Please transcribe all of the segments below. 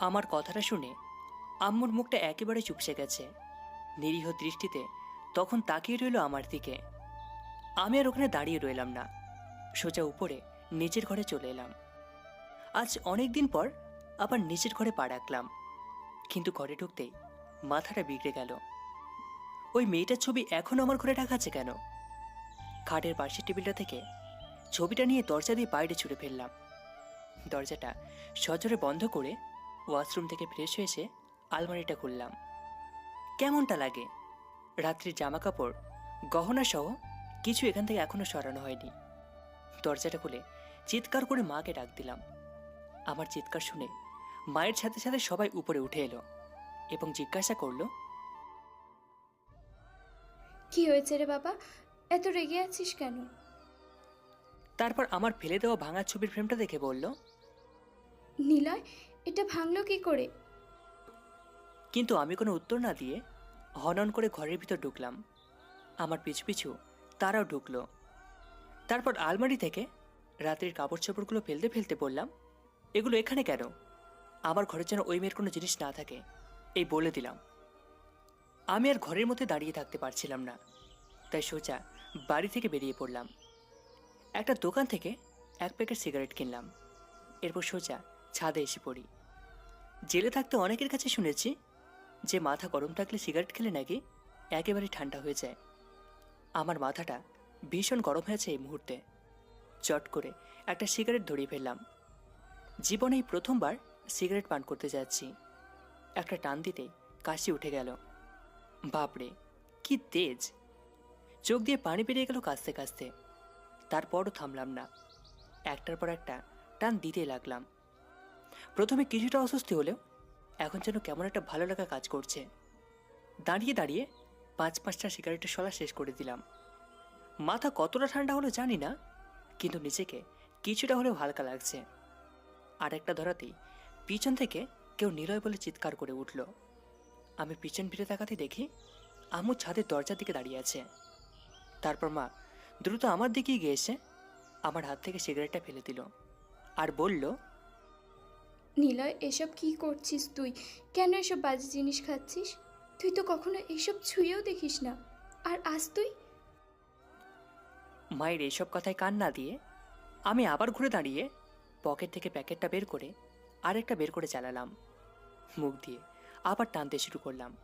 আমার কথাটা শুনে আম্মুর মুখটা একেবারে চুপসে গেছে। নিরীহ দৃষ্টিতে তখন তাকিয়ে রইল আমার দিকে। আমি আর ওখানে দাঁড়িয়ে রইলাম না। সোজা উপরে নিচের ঘরে চলে এলাম। আজ অনেক দিন পর আবার নিচের ঘরে পা রাখলাম। কিন্তু ঘরে ঢুকতেই মাথাটা বিগড়ে গেল। ওই মেয়েটার ছবি এখনও আমার ঘরে রাখা আছে কেন? খাটের পাশের টেবিলটা থেকে ছবিটা নিয়ে দরজা দিয়ে বাইরে ছুড়ে ফেললাম। দরজাটা সজোরে বন্ধ করে ওয়াশরুম থেকে ফ্রেশ হয়ে এসে আলমারিটা খুললাম। কেমনটা লাগে? রাত্রির জামা কাপড় গহনা সহ কিছু এখান থেকে এখনও সরানো হয়নি। দরজাটা খুলে চিৎকার করে মাকে ডাক দিলাম। আমার চিৎকার শুনে মায়ের সাথে সাথে সবাই উপরে উঠে এলো এবং জিজ্ঞাসা করল কি হয়েছে রে বাবা? এত রেগে আছিস কেন? তারপর আমার ফেলে দেওয়া ভাঙা ছবির ফ্রেমটা দেখে বলল নিলয় এটা ভাঙলো কি করে? কিন্তু আমি কোনো উত্তর না দিয়ে হনন করে ঘরের ভিতর ঢুকলাম। আমার পিছু পিছু তারাও ঢুকলো। তারপর আলমারি থেকে রাত্রির কাপড় চোপড়গুলো ফেলতে ফেলতে বললাম, এগুলো এখানে কেন? আমার ঘরের যেন ওই মেয়ের কোনো জিনিস না থাকে। এই বলে দিলাম। আমি আর ঘরের মধ্যে দাঁড়িয়ে থাকতে পারছিলাম না। তাই সোজা বাড়ি থেকে বেরিয়ে পড়লাম। একটা দোকান থেকে এক প্যাকেট সিগারেট কিনলাম। এরপর সোজা ছাদে এসে পড়ি। জেলে থাকতে অনেকের কাছে শুনেছি যে মাথা গরম থাকলে সিগারেট খেলে নাকি একেবারে ঠান্ডা হয়ে যায়। আমার মাথাটা ভীষণ গরম হয়েছে এই মুহূর্তে। চট করে একটা সিগারেট ধরিয়ে ফেললাম। জীবনে এই প্রথমবার সিগারেট পান করতে যাচ্ছি। একটা টান দিতে কাশি উঠে গেল। বাপরে, কি তেজ! চোখ দিয়ে পানি বেরিয়ে গেল কাঁচতে কাঁচতে তারপরও থামলাম না। একটার পর একটা টান দিতে লাগলাম। প্রথমে কিছুটা অস্বস্তি হলেও এখন যেন কেমন একটা ভালো লাগা কাজ করছে। দাঁড়িয়ে দাঁড়িয়ে পাঁচ পাঁচটা সিগারেটের সলা শেষ করে দিলাম। মাথা কতটা ঠান্ডা হলো জানি না, কিন্তু নিজেকে কিছুটা হলেও হালকা লাগছে। আর একটা ধরাতেই পিছন থেকে কেউ নিলয় বলে চিৎকার করে উঠল। আমি পিছন ফিরে তাকাতে দেখি আম্মু ছাদের দরজার দিকে দাঁড়িয়ে আছে। তারপর মা দ্রুত আমার দিকেই গিয়ে এসে আমার হাত থেকে সিগারেটটা ফেলে দিল। আর বলল নিলয় এসব কি করছিস তুই? কেন এসব বাজে জিনিস খাচ্ছিস? তুই তো কখনো এইসব ছুঁয়েও দেখিস না। আর আজ তুই? মায়ের এসব কথায় কান না দিয়ে আমি আবার ঘুরে দাঁড়িয়ে পকেট থেকে প্যাকেটটা বের করে আরেকটা বের করে চালালাম। মুখ দিয়ে আবার টানতে শুরু করলাম।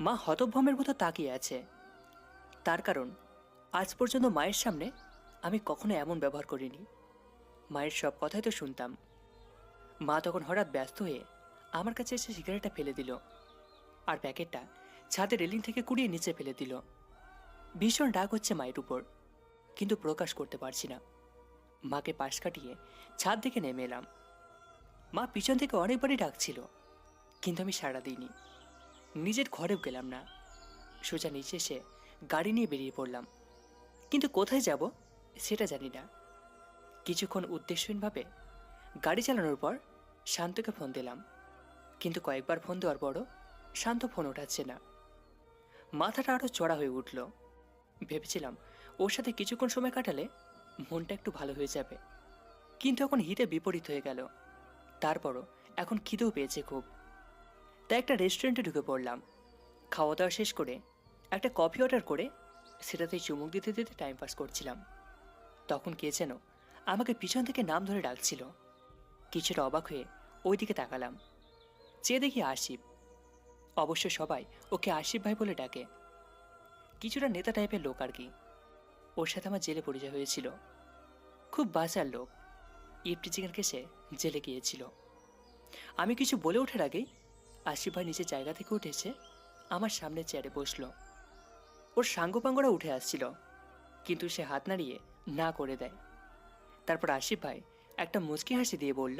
মা হতভ্রমের মতো তাকিয়ে আছে। তার কারণ, আজ পর্যন্ত মায়ের সামনে আমি কখনো এমন ব্যবহার করিনি। মায়ের সব কথাই তো শুনতাম। মা তখন হঠাৎ ব্যস্ত হয়ে আমার কাছে এসে সিগারেটটা ফেলে দিল আর প্যাকেটটা ছাদের রেলিং থেকে কুড়িয়ে নিচে ফেলে দিল। ভীষণ রাগ হচ্ছে মায়ের উপর, কিন্তু প্রকাশ করতে পারছি না। মাকে পাশ কাটিয়ে ছাদ থেকে নেমে এলাম। মা পিছন থেকে অনেকবারই ডাকছিল, কিন্তু আমি সাড়া দিইনি। নিজের ঘরেও গেলাম না। সোজা নিচে এসে গাড়ি নিয়ে বেরিয়ে পড়লাম। কিন্তু কোথায় যাব সেটা জানি না। কিছুক্ষণ উদ্দেশ্যহীনভাবে গাড়ি চালানোর পর শান্তকে ফোন দিলাম। কিন্তু কয়েকবার ফোন দেওয়ার পরও শান্ত ফোন ওঠাচ্ছে না। মাথাটা আরও চড়া হয়ে উঠল। ভেবেছিলাম, ওর সাথে কিছুক্ষণ সময় কাটালে মনটা একটু ভালো হয়ে যাবে। কিন্তু এখন হিতে বিপরীত হয়ে গেল। তারপরও এখন খিদেও পেয়েছে খুব। তাই একটা রেস্টুরেন্টে ঢুকে পড়লাম। খাওয়া দাওয়া শেষ করে একটা কফি অর্ডার করে সেটাতেই চুমুক দিতে দিতে টাইম পাস করছিলাম। তখন কে যেন আমাকে পিছন থেকে নাম ধরে ডাকছিল। কিছুটা অবাক হয়ে ওই দিকে তাকালাম। চেয়ে দেখি আশিফ অবশ্য সবাই ওকে আশিফ ভাই বলে ডাকে। কিছুটা নেতা টাইপের লোক আর কি। ওর সাথে আমার জেলে পরিচয় হয়েছিল। খুব বাজার লোক। ইফটিচিংয়ের কেসে জেলে গিয়েছিল। আমি কিছু বলে ওঠার আগেই আশিফ ভাই নিচে জায়গা থেকে উঠেছে আমার সামনে চেয়ারে বসল। ওর সাঙ্গপাঙ্গরা উঠে আসছিল। কিন্তু সে হাত নাড়িয়ে না করে দেয়। তারপর আশিফ ভাই একটা মুচকি হাসি দিয়ে বলল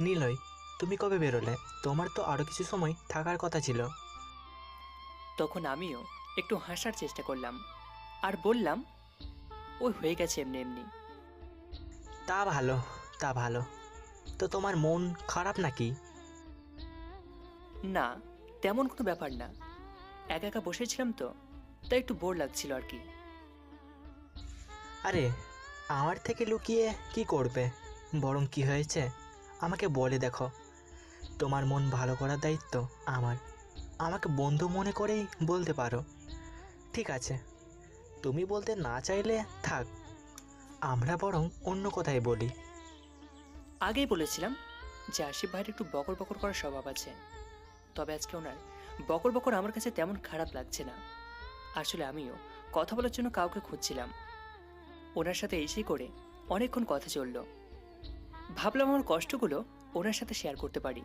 নিলয় তুমি কবে বেরোলে? তোমার তো আরও কিছু সময় থাকার কথা ছিল। তখন আমিও একটু হাসার চেষ্টা করলাম আর বললাম ওই হয়ে গেছে এমনি এমনি। তা ভালো তা ভালো। তো তোমার মন খারাপ নাকি? না তেমন কোনো ব্যাপার না। একা একা বসেছিলাম তো তাই একটু বোর লাগছিল আর কি। আরে আমার থেকে লুকিয়ে কি করবে? বরং কি হয়েছে? আমাকে বলে দেখো। তোমার মন ভালো করার দায়িত্ব আমার। আমাকে বন্ধু মনে করেই বলতে পারো। ঠিক আছে। তুমি বলতে না চাইলে থাক। আমরা বরং অন্য কথাই বলি। আগেই বলেছিলাম যে আশিফ ভাইয়ের একটু বকর বকর করার স্বভাব আছে। তবে আজকে ওনার বকর বকর আমার কাছে তেমন খারাপ লাগছে না। আসলে আমিও কথা বলার জন্য কাউকে খুঁজছিলাম। ওনার সাথে এসেই করে অনেকক্ষণ কথা চলল। ভাবলাম আমার কষ্টগুলো ওনার সাথে শেয়ার করতে পারি।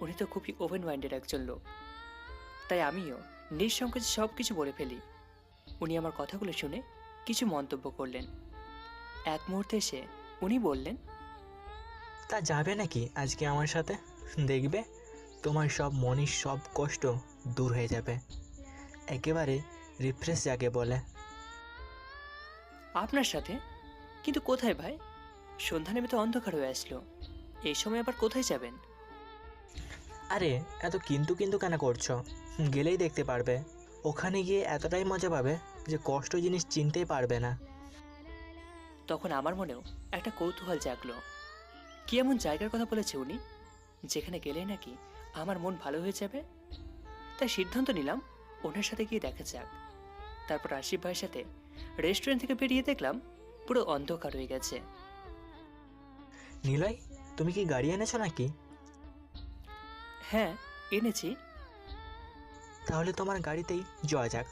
উনি তো খুবই ওপেন মাইন্ডেড একজন লোক। তাই আমিও নিঃসংকোচে সব কিছু বলে ফেলি। উনি আমার কথাগুলো শুনে কিছু মন্তব্য করলেন। এক মুহূর্তে এসে উনি বললেন, তা যাবে নাকি আজকে আমার সাথে? দেখবে, তোমার সব মনির সব কষ্ট দূর হয়ে যাবে। একেবারে রিফ্রেশ যাকে বলে। আপনার সাথে? কিন্তু কোথায় ভাই? সন্ধ্যা নেমে তো অন্ধকার হয়ে আসলো। এই সময় আবার কোথায় যাবেন? আরে এত কিন্তু কিন্তু কেন করছ? গেলেই দেখতে পারবে। ওখানে গিয়ে এতটাই মজা পাবে যে কষ্ট জিনিস চিনতেই পারবে না। তখন আমার মনেও একটা কৌতূহল জাগলো। কি এমন জায়গার কথা বলেছে উনি? যেখানে গেলে নাকি আমার মন ভালো হয়ে যাবে? তাই সিদ্ধান্ত নিলাম ওনার সাথে গিয়ে দেখা যাক। তারপর আশিফ ভাইয়ের সাথে রেস্টুরেন্ট থেকে বেরিয়ে দেখলাম পুরো অন্ধকার হয়ে গেছে। নিলয় তুমি কি গাড়ি এনেছো নাকি? হ্যাঁ এনেছি। তাহলে তোমার গাড়িতেই যাওয়া যাক।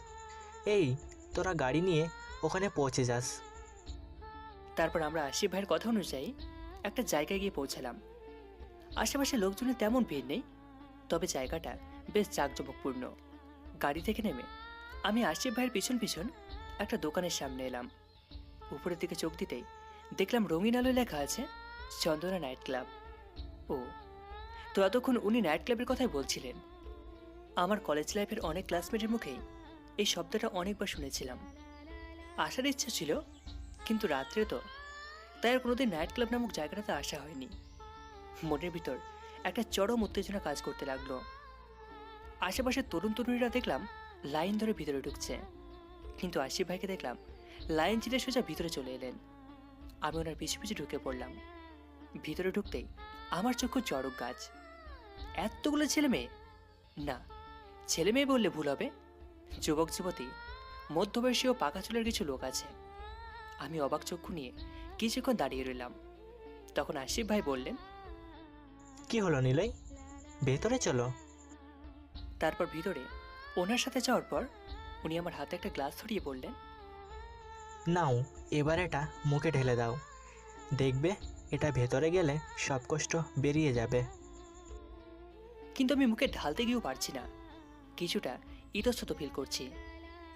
এই তোরা গাড়ি নিয়ে ওখানে পৌঁছে যাস। তারপর আমরা আশিফ ভাইয়ের কথা অনুযায়ী একটা জায়গায় গিয়ে পৌঁছালাম। আশেপাশে লোকজনের তেমন ভিড় নেই তবে জায়গাটা বেশ জাঁকজমকপূর্ণ। গাড়ি থেকে নেমে আমি আশিফ ভাইয়ের পিছন পিছন একটা দোকানের সামনে এলাম। উপরের দিকে চোখ দিতেই দেখলাম রঙিন আলোয় লেখা আছে, চন্দনা নাইট ক্লাব। ও, তো এতক্ষণ উনি নাইট ক্লাবের কথাই বলছিলেন। আমার কলেজ লাইফের অনেক ক্লাসমেটের মুখেই এই শব্দটা অনেকবার শুনেছিলাম। আসার ইচ্ছা ছিল, কিন্তু রাত্রে তো, তাই আর কোনোদিন নাইট ক্লাব নামক জায়গাটাতে আসা হয়নি। মনের ভিতর একটা চরম উত্তেজনা কাজ করতে লাগল। আশেপাশে তরুণ তরুণীরা দেখলাম লাইন ধরে ভিতরে ঢুকছে। কিন্তু আশিফ ভাইকে দেখলাম লাইন চিরে সোজা ভিতরে চলে এলেন। আমি ওনার পিছু পিছু ঢুকে পড়লাম। ভিতরে ঢুকতেই আমার চক্ষু চড়ক গাছ। এতগুলো ছেলে মেয়ে? না ছেলে মেয়ে বললে ভুল হবে। যুবক যুবতী মধ্যবয়সী ও পাকা চুলের কিছু লোক আছে। আমি অবাক চক্ষু নিয়ে কিছুক্ষণ দাঁড়িয়ে রইলাম। তখন আশিফ ভাই বললেন কি হলো নিলয়? ভেতরে চলো। তারপর ভিতরে ওনার সাথে যাওয়ার পর উনি আমার হাতে একটা গ্লাস ধরিয়ে বললেন নাও এবার এটা মুখে ঢেলে দাও। দেখবে এটা ভেতরে গেলে সব কষ্ট বেরিয়ে যাবে। কিন্তু আমি মুখে ঢালতে গিয়েও পারছি না। কিছুটা ইতস্তত ফিল করছি।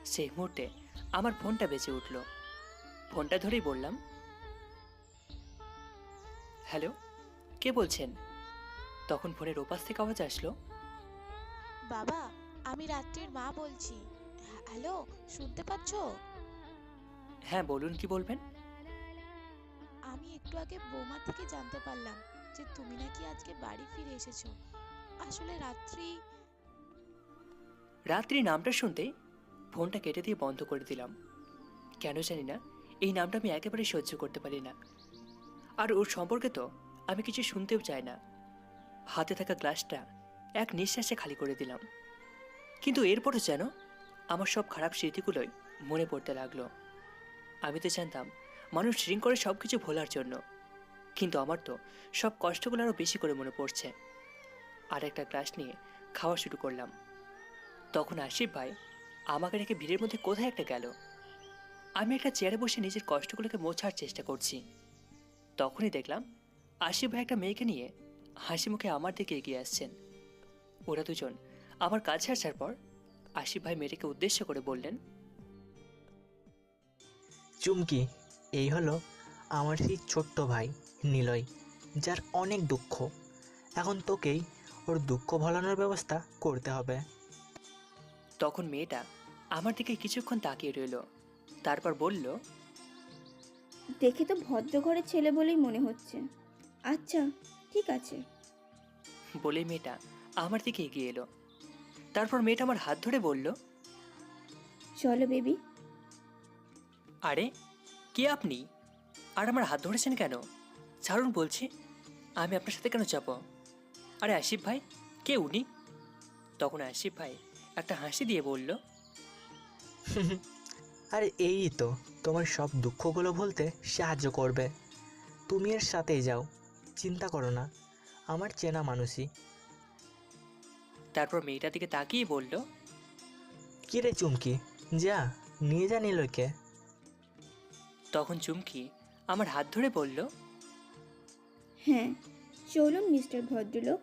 সেই মুহূর্তে আমার ফোনটা বেঁচে উঠল। ফোনটা ধরেই বললাম হ্যালো কে বলছেন? তখন ফোনের ওপাশ থেকে আওয়াজ আসলো বাবা আমি রাত্রির মা বলছি। হ্যাঁ, হ্যালো শুনতে পাচ্ছ? হ্যাঁ বলুন কি বলবেন? আমি একটু আগে বৌমা থেকে জানতে পারলাম যে তুমি নাকি আজকে বাড়ি ফিরে এসেছ। আসলে রাত্রি রাত্রি নামটা শুনতে ফোনটা কেটে দিয়ে বন্ধ করে দিলাম। কেন জানি না এই নামটা আমি একেবারে সহ্য করতে পারি না। আর ওর সম্পর্কে তো আমি কিছু শুনতেও চাই না। হাতে থাকা গ্লাসটা এক নিঃশ্বাসে খালি করে দিলাম। কিন্তু এরপরও যেন আমার সব খারাপ স্মৃতিগুলোই মনে পড়তে লাগল। আমি তো জানতাম, মানুষ ড্রিঙ্ক করে সব কিছু ভোলার জন্য। কিন্তু আমার তো সব কষ্টগুলো আরও বেশি করে মনে পড়ছে। আর একটা গ্লাস নিয়ে খাওয়া শুরু করলাম। তখন আশিফ ভাই আমাকে রেখে ভিড়ের মধ্যে কোথায় একটা গেল? আমি একটা চেয়ারে বসে নিজের কষ্টগুলোকে মোছার চেষ্টা করছি। তখনই দেখলাম আশিফ ভাই একটা মেয়েকে নিয়ে হাসি মুখে আমার দিকে এগিয়ে আসছেন। ওরা দুজন আমার কাছে আসার পর আশিফ ভাই মেয়েটিকে উদ্দেশ্য করে বললেন চুমকি এই হলো আমার সেই ছোট্ট ভাই নিলয় যার অনেক দুঃখ। এখন তোকেই ওর দুঃখ ভোলানোর ব্যবস্থা করতে হবে। তখন মেয়েটা আমার দিকে কিছুক্ষণ তাকিয়ে রইল তারপর বলল দেখে তো ভদ্র ঘরের ছেলে বলেই মনে হচ্ছে। আচ্ছা ঠিক আছে। বলে মেয়েটা আমার দিকে এগিয়ে এলো। তারপর মেয়েটা আমার হাত ধরে বলল চলো বেবি। আরে কে আপনি? আর আমার হাত ধরেছেন কেন? ছাড়ুন বলছি আমি আপনার সাথে কেন যাব? আরে আশিফ ভাই কে উনি? তখন আশিফ ভাই একটা হাসি দিয়ে বলল আরে এই তো তোমার সব দুঃখগুলো বলতে সাহায্য করবে। তুমি এর সাথেই যাও চিন্তা করো না। আমার চেনা মানুষই তারপর মেয়েটার দিকে তাকিয়ে বলল কিরে চুমকি? যা নিয়ে যা নিলয়কে তখন চুমকি আমার হাত ধরে বলল হ্যাঁ চলুন মিস্টার ভদ্রলোক।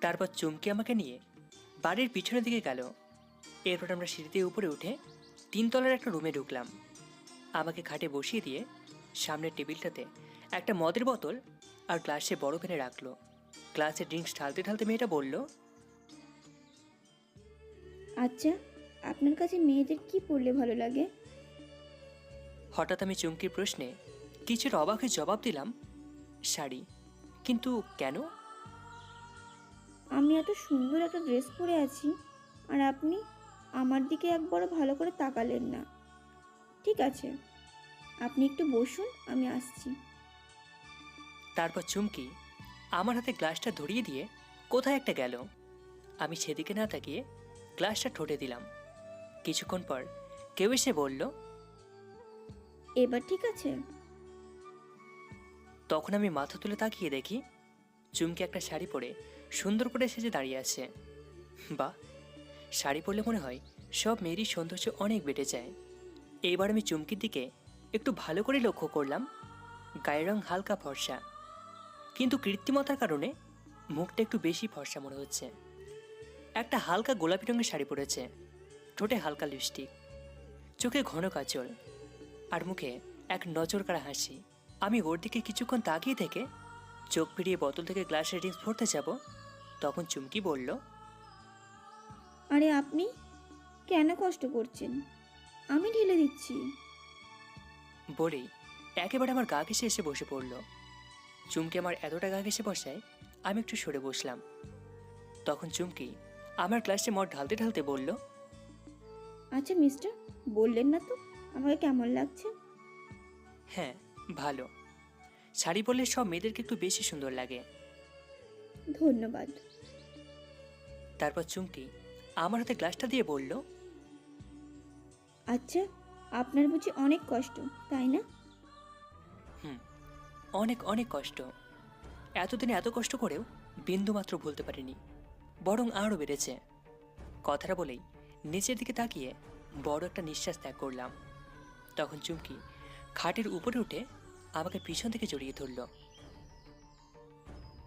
তারপর চুমকি আমাকে নিয়ে বাড়ির পিছনের দিকে গেল। এরপর আমরা সিঁড়িতে উপরে উঠে তিনতলার একটা রুমে ঢুকলাম। আমাকে খাটে বসিয়ে দিয়ে সামনের টেবিলটাতে একটা মদের বোতল আর গ্লাসে বড় এনে রাখল। গ্লাসে ড্রিঙ্কস ঢালতে ঢালতে মেয়েটা বলল আচ্ছা আপনার কাছে মেয়েদের কি পড়লে ভালো লাগে? হঠাৎ আমি চুমকির প্রশ্নে কিছুটা অবাক হয়ে জবাব দিলাম শাড়ি। কিন্তু কেন? আমি এত সুন্দর একটা ড্রেস পরে আছি আর আপনি আমার দিকে একবারও ভালো করে তাকালেন না। ঠিক আছে আপনি একটু বসুন আমি আসছি। তারপর চুমকি আমার হাতে গ্লাসটা ধরিয়ে দিয়ে কোথায় একটা গেল। আমি সেদিকে না তাকিয়ে গ্লাসটা ঠোঁটে দিলাম। কিছুক্ষণ পর কেউ এসে বলল এবার ঠিক আছে। তখন আমি মাথা তুলে তাকিয়ে দেখি চুমকি একটা শাড়ি পরে সুন্দর করে সেজে দাঁড়িয়ে আছে। বা শাড়ি পরলে মনে হয় সব মেয়েরই সৌন্দর্য অনেক বেড়ে যায়। এইবার আমি চুমকির দিকে একটু ভালো করে লক্ষ্য করলাম। গায়ের রং হালকা ফর্সা। কিন্তু কৃত্রিমতার কারণে মুখটা একটু বেশি ফর্সা মনে হচ্ছে। একটা হালকা গোলাপি রঙের শাড়ি পরেছে। ঠোঁটে হালকা লিপস্টিক। চোখে ঘন কাজল। আর মুখে এক নজর কাড়া হাসি। আমি ওর দিকে কিছুক্ষণ তাকিয়ে থেকে চোখ ফিরিয়ে বোতল থেকে গ্লাসের ড্রিঙ্কস ভরতে যাব তখন চুমকি বলল আরে আপনি কেন কষ্ট করছেন? আমি ঢেলে দিচ্ছি। বলেই একেবারে আমার গা ঘেসে এসে বসে পড়ল। চুমকি আমার এতটা গা ঘেসে বসায় আমি একটু সরে বসলাম। তখন চুমকি আমার গ্লাসে মদ ঢালতে ঢালতে বলল আচ্ছা মিস্টার বললেন না তো আমাকে কেমন লাগছে? হ্যাঁ ভালো। শাড়ি পরলে সব মেয়েদেরকে একটু বেশি সুন্দর লাগে। ধন্যবাদ। তারপর চুমকি আমার হাতে গ্লাসটা দিয়ে বলল আচ্ছা আপনার বুঝি অনেক কষ্ট তাই না? হুম অনেক অনেক কষ্ট। এতদিনে এত কষ্ট করেও বিন্দুমাত্র ভুলতে পারিনি বরং আরও বেড়েছে। কথাটা বলেই নিচের দিকে তাকিয়ে বড় একটা নিঃশ্বাস ত্যাগ করলাম। তখন চুমকি খাটের উপরে উঠে আমাকে পিছন থেকে জড়িয়ে ধরল।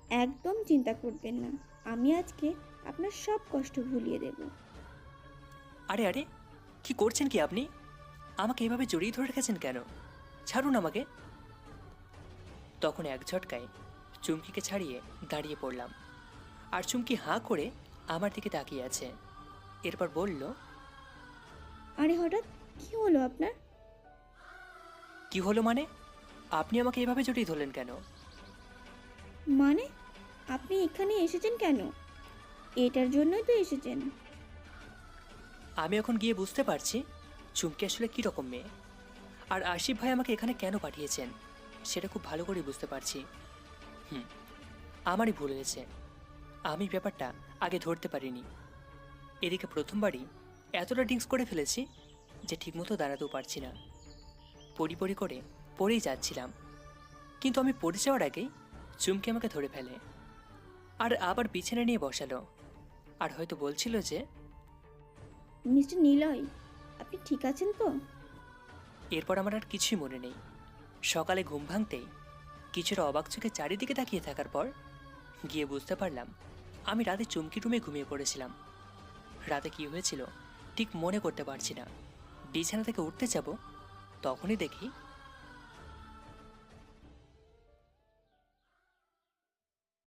একদম চিন্তা করবেন না আমি আজকে আপনার সব কষ্ট ভুলিয়ে দেব। আরে আরে কি করছেন কি আপনি? আমাকে এভাবে জড়িয়ে ধরে রেখেছেন কেন? ছাড়ুন আমাকে। তখন এক ঝটকায় চুমকিকে ছাড়িয়ে দাঁড়িয়ে পড়লাম। আর চুমকি হাঁ করে আমার দিকে তাকিয়ে আছে। এরপর বলল আরে হঠাৎ কি হলো আপনার? কি হলো মানে? আপনি আমাকে এভাবে জড়িয়ে ধরলেন কেন? মানে? আপনি এখানে এসেছেন কেন? এটার জন্যই তো এসেছেন। আমি এখন গিয়ে বুঝতে পারছি চুমকি আসলে কী রকম মেয়ে। আর আশিফ ভাই আমাকে এখানে কেন পাঠিয়েছেন? সেটা খুব ভালো করে বুঝতে পারছি। হুম আমারই ভুল হয়েছে। আমি ব্যাপারটা আগে ধরতে পারিনি। এদিকে প্রথমবারই এতটা ড্রিঙ্কস করে ফেলেছি যে ঠিকমতো দাঁড়াতেও পারছি না। পড়ি পড়ি করে পড়েই যাচ্ছিলাম। কিন্তু আমি পড়ে যাওয়ার আগেই চুমকি আমাকে ধরে ফেলে। আর আবার বিছানা নিয়ে বসালো। আর হয়তো বলছিল যে মিস্টার নিলয় আপনি ঠিক আছেন তো? এরপর আমার আর কিছুই মনে নেই। সকালে ঘুম ভাঙতেই কিছুটা অবাক চোখে চারিদিকে তাকিয়ে থাকার পর গিয়ে বুঝতে পারলাম, আমি রাতে চুমকি রুমে ঘুমিয়ে পড়েছিলাম। রাতে কি হয়েছিল ঠিক মনে করতে পারছি না। বিছানা থেকে উঠতে যাব, তখনই দেখি